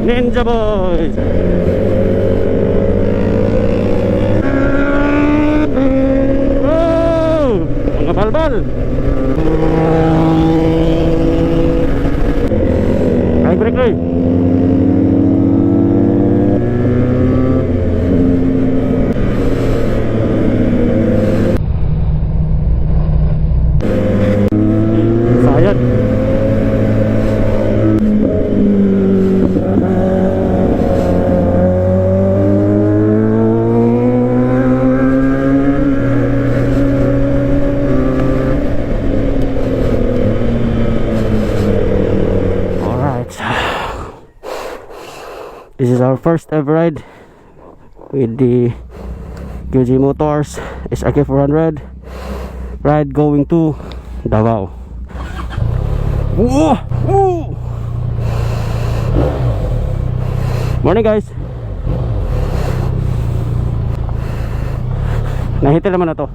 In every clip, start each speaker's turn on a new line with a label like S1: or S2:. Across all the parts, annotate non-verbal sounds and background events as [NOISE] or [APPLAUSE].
S1: Ninja Boys. Our first ever ride with the QG Motors SRK 400 ride going to Davao. Whoa! Woo! Morning guys. Nahiti naman na to.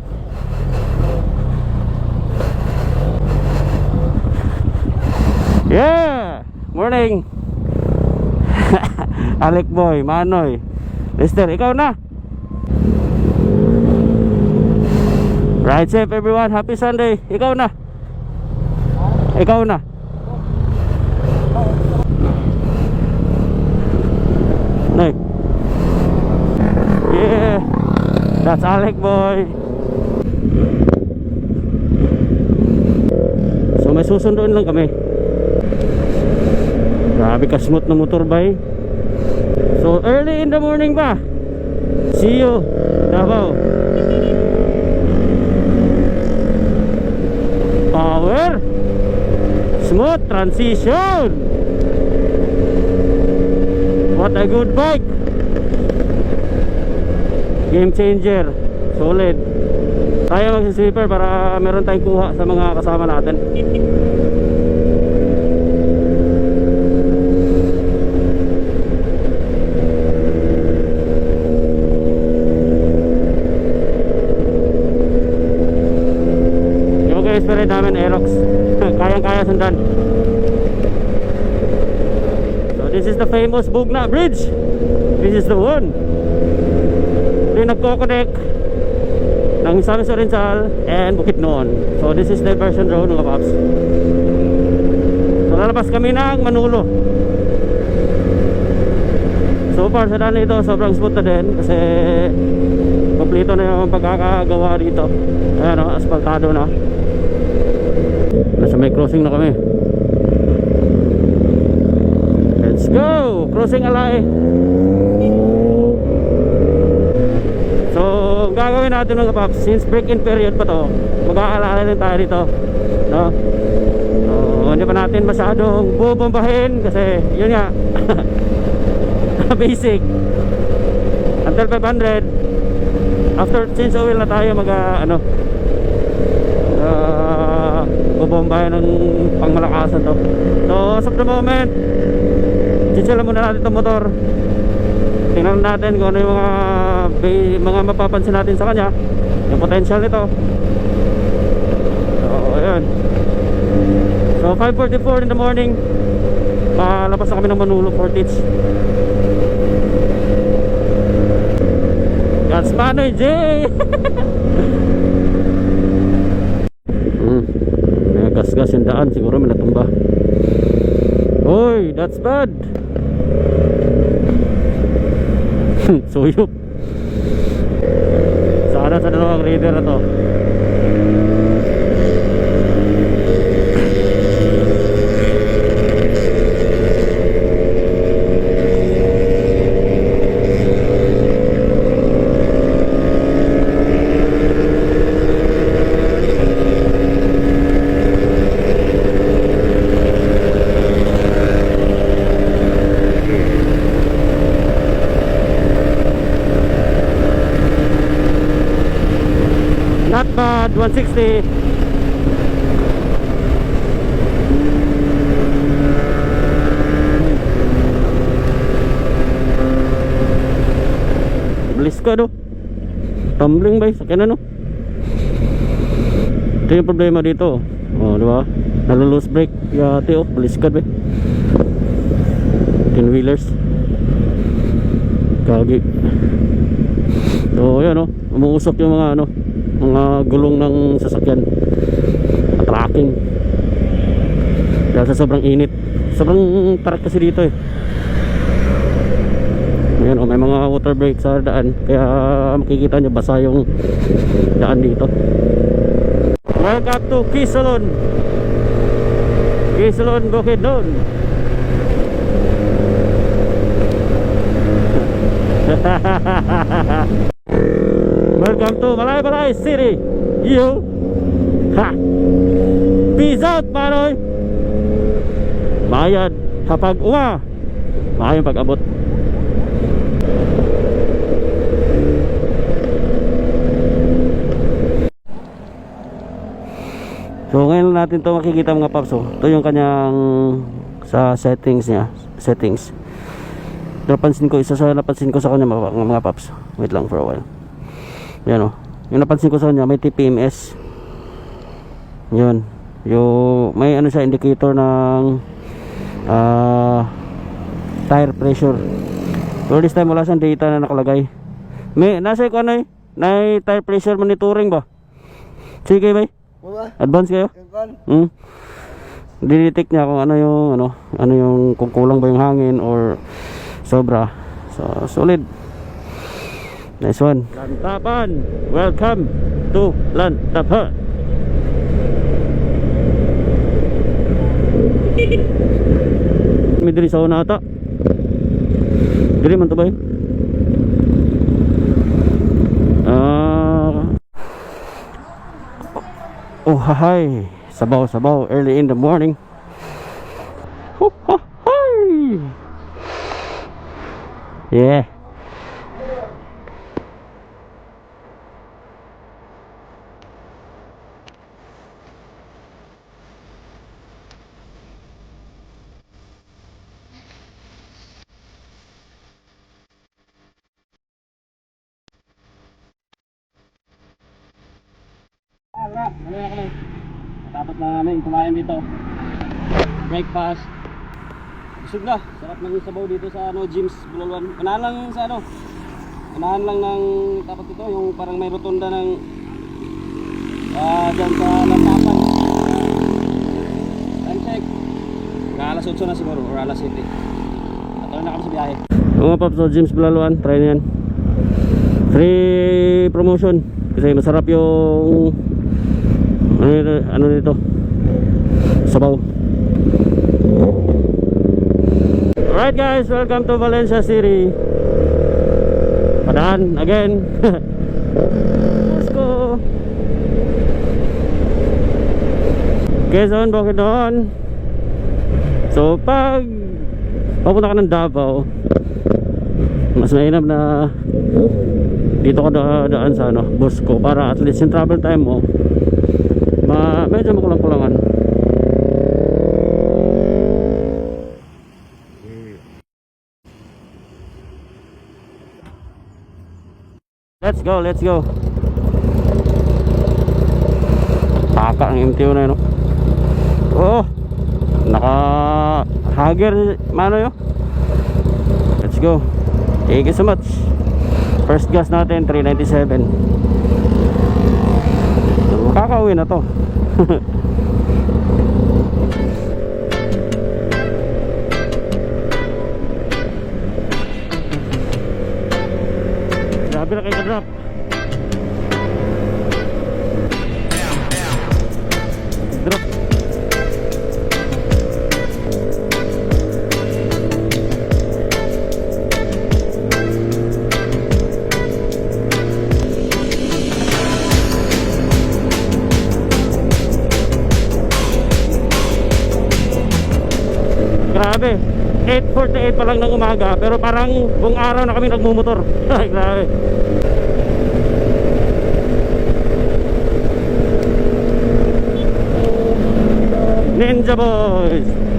S1: Yeah! Morning! Alec Boy, Manoy. Lester, ikaw na. Ride safe everyone. Happy Sunday. Ikaw na. Ikaw na. Nay. Yeah. That's Alec Boy. So may susunduin lang kami. Grabe ka smooth na motor. So early in the morning pa. See you. Davao. Power. Smooth transition. What a good bike. Game changer. Solid. Tayo magsisweeper para meron tayong kuha sa mga kasama natin. Spirit namin Aerox. [LAUGHS] Kayang-kaya sundan. So this is the famous Bugna Bridge. This is the one. Ito yung nagko-connect ng Samis Oriental and Bukidnon. So this is diversion road mga paps. So lalabas kami ng Manulo. So far sa daan ito sobrang smooth na din kasi kompleto na yung pagkakagawa dito. Ayan o, asfaltado na. Nasa may crossing na kami. Let's go! Crossing alay. So, gagawin natin mga paps, since break-in period pa to, mag-aalala din tayo dito. No? So, hindi pa natin masyadong bubombahin kasi yun nga, [LAUGHS] basic. Until 500, after change oil na tayo mag, ah, ano, uh, bubombahin ng pangmalakasan to. So, as of the moment, chichila muna natin itong motor. Tingnan natin kung ano yung mga mga mapapansin natin sa kanya, yung potential nito. So, ayun. So, 5.44 in the morning, palabas na kami ng Manolo Portage. God's Manoy J! [LAUGHS] Hmm. May gas-gas yung daan. Siguro may natumba. Hoy, that's bad. [LAUGHS] Suyop. Sana sa dalawang reader na to. Not bad, 160. Bilis ka no. Tumbling ba? Sakyan na no. Ito yung problema dito. Oh, di ba? Nalulose brake. Yate oh, bilis ka ba? 18 wheelers kagi so yan oh umuusok yung mga ano mga gulong ng sasakyan. Tracking. Dahil sa sobrang init. Sobrang tarak kasi dito eh. Ayan, oh, may mga water break sa daan. Kaya makikita nyo basa yung daan dito. Welcome to Kisalon. Kisalon Bukidnon [LAUGHS] welcome to Malay Malay City you ha peace out Manoy Bayad kapag uma Makayong pag-abot So ngayon natin to makikita mga paps oh. Ito yung kanyang sa settings niya, settings. Napansin ko isa sa napansin ko sa kanya mga, mga paps. Wait lang for a while. Yan oh. Yung napansin ko sa kanya may TPMS. Yun. Yung may ano siya indicator ng ah tire pressure. Pero this time wala siyang data na nakalagay. May nasa ko ano eh? Na tire pressure monitoring ba? Sige ba? Advance kayo? Hmm. Dinetect niya kung ano yung ano, ano yung kung kulang ba yung hangin or sobra. So, solid. Nice one. Lantapan. Welcome to Lantapan. May diri sa una ata. Diri man to ba? eh? Ah, Oh, hi. Sabaw, sabaw. Early in the morning. Ho, hi. Yeah. Wala, wala kami. Tapos na namin kumain dito. Breakfast. Busog na. Sarap ng sabaw dito sa ano, Jim's Bulaluan. Unahan lang sa ano. Unahan lang ng tapat ito, yung parang may rotunda ng ah dyan sa lantapan. Time check. Alas 8 na siguro or alas 7. Natuloy na kami sa biyahe. Yung mga paps, so Jim's Bulaluan, try na yan. Free promotion. Kasi masarap yung ano, nito- ano dito? Sabaw. Alright guys. Welcome to Valencia City. Padaan again. [LAUGHS] Go. Quezon Bukidnon so pag papunta ka ng Davao mas mainam na dito ka da daan sa ano Bosco para at least yung travel time mo medyo makulang-kulangan let's go let's go. Paka ang MTO na yun no? oh naka hager mano yun let's go. Thank you so much. First gas natin 397 kakauwi na to. [LAUGHS] Grabe na kayo ka-drop 8.48 pa lang ng umaga pero parang buong araw na kami nagmumotor. [LAUGHS] Ay, grabe. Ninja Boys.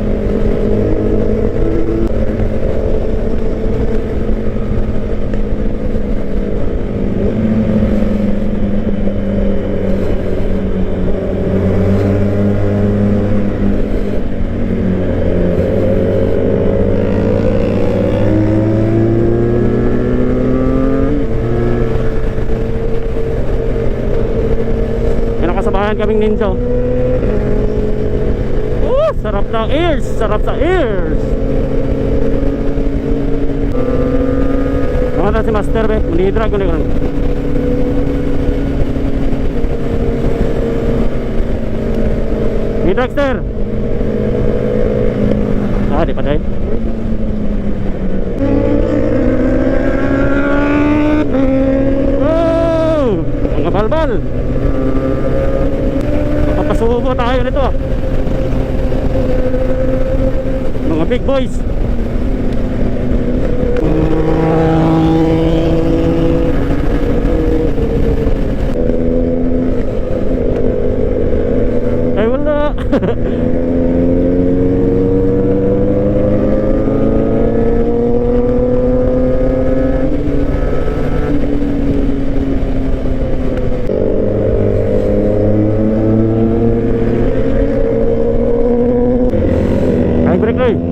S1: Meron kaming ninja. Oh, sarap ng ears! Sarap sa ears! Mga si Master be, manidra ko na yun. Dragster! Ah, di pa tayo. Wow! Mga balbal! Papasubo tayo nito. Mga big boys. Ay wala. [LAUGHS]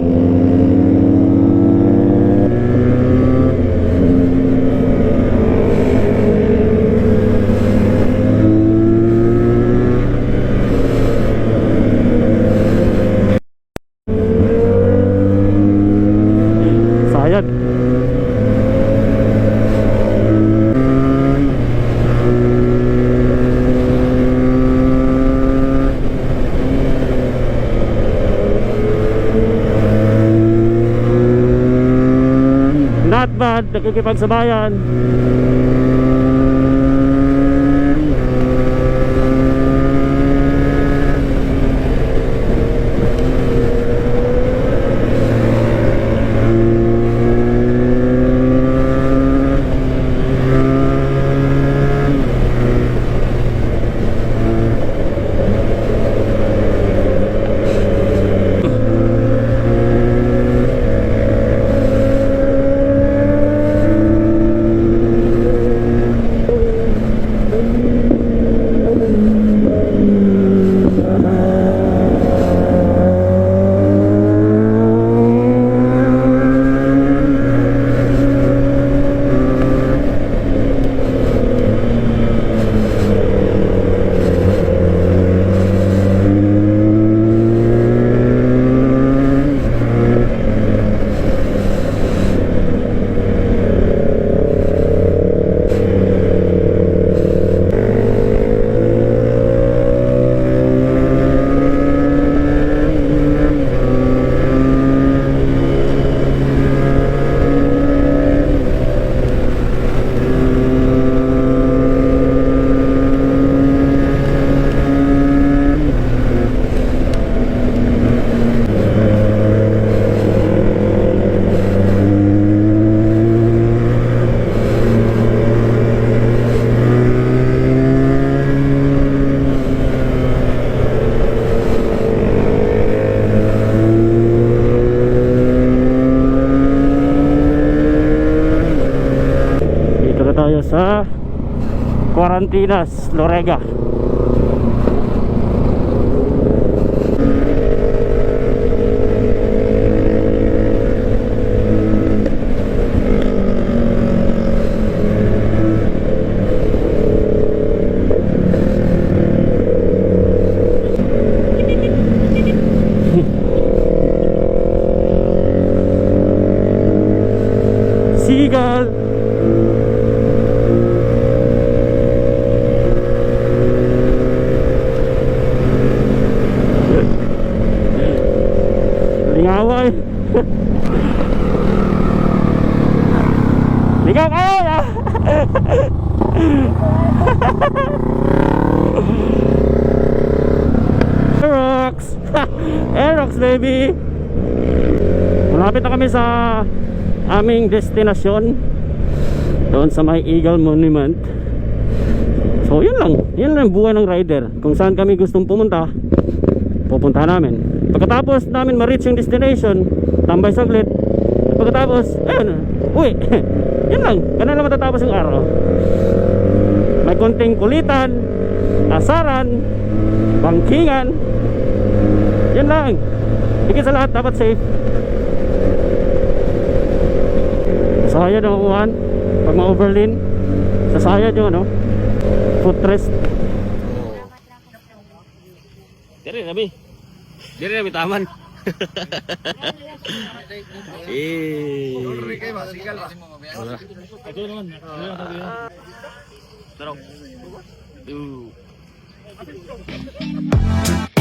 S1: you nakikipagsabayan. Dito na tayo sa Quarantinas, Lorega. [LAUGHS] Seagull. Lingawa eh. Ligaw kayo ya. Aerox. [LAUGHS] Aerox baby. Malapit na kami sa aming destinasyon doon sa may Eagle Monument. So yun lang, yun lang ang buhay ng rider. Kung saan kami gustong pumunta, pupunta namin. Pagkatapos namin ma-reach yung destination, tambay saglit. At Pagkatapos, ayun, uwi. [LAUGHS] yun lang. Ganun lang matatapos yung araw. May konting kulitan asaran bangkingan. Yun lang. Higit sa lahat dapat safe. Sayad ang uwan pag ma-overlin sasayad yung ano? Footrest Dere nabi. Dere nabi taman. Eh.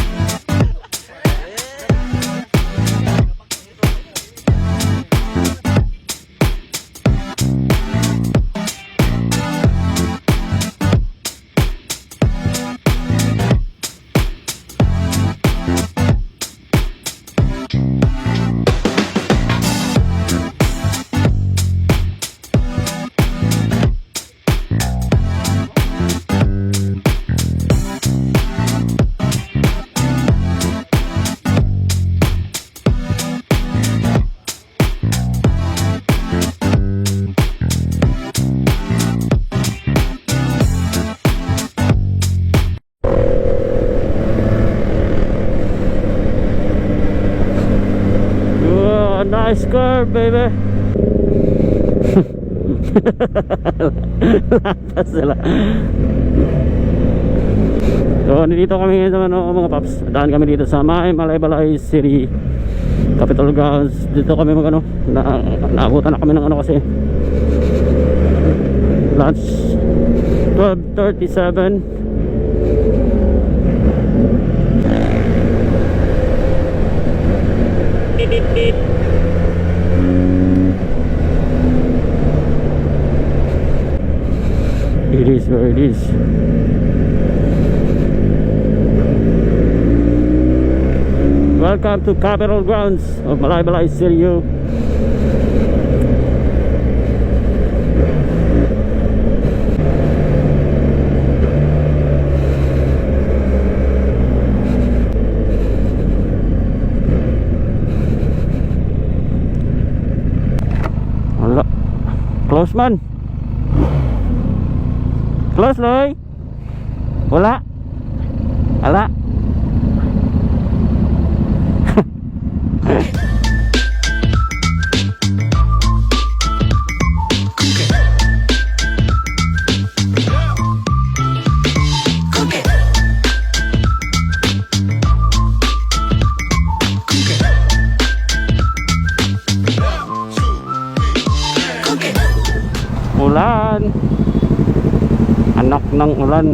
S1: Nice curve, baby. Lapas sila. So, nandito kami ngayon sa ano, mga paps. Daan kami dito sa May Malaybalay City Capital Grounds. Dito kami mag ano, na, naabutan na kami ng ano kasi lunch 12.37 It is where it is. Welcome to Capital Grounds of Malaybalay. Wala. Close man. Close loy. Wala. Wala. Ng ulan.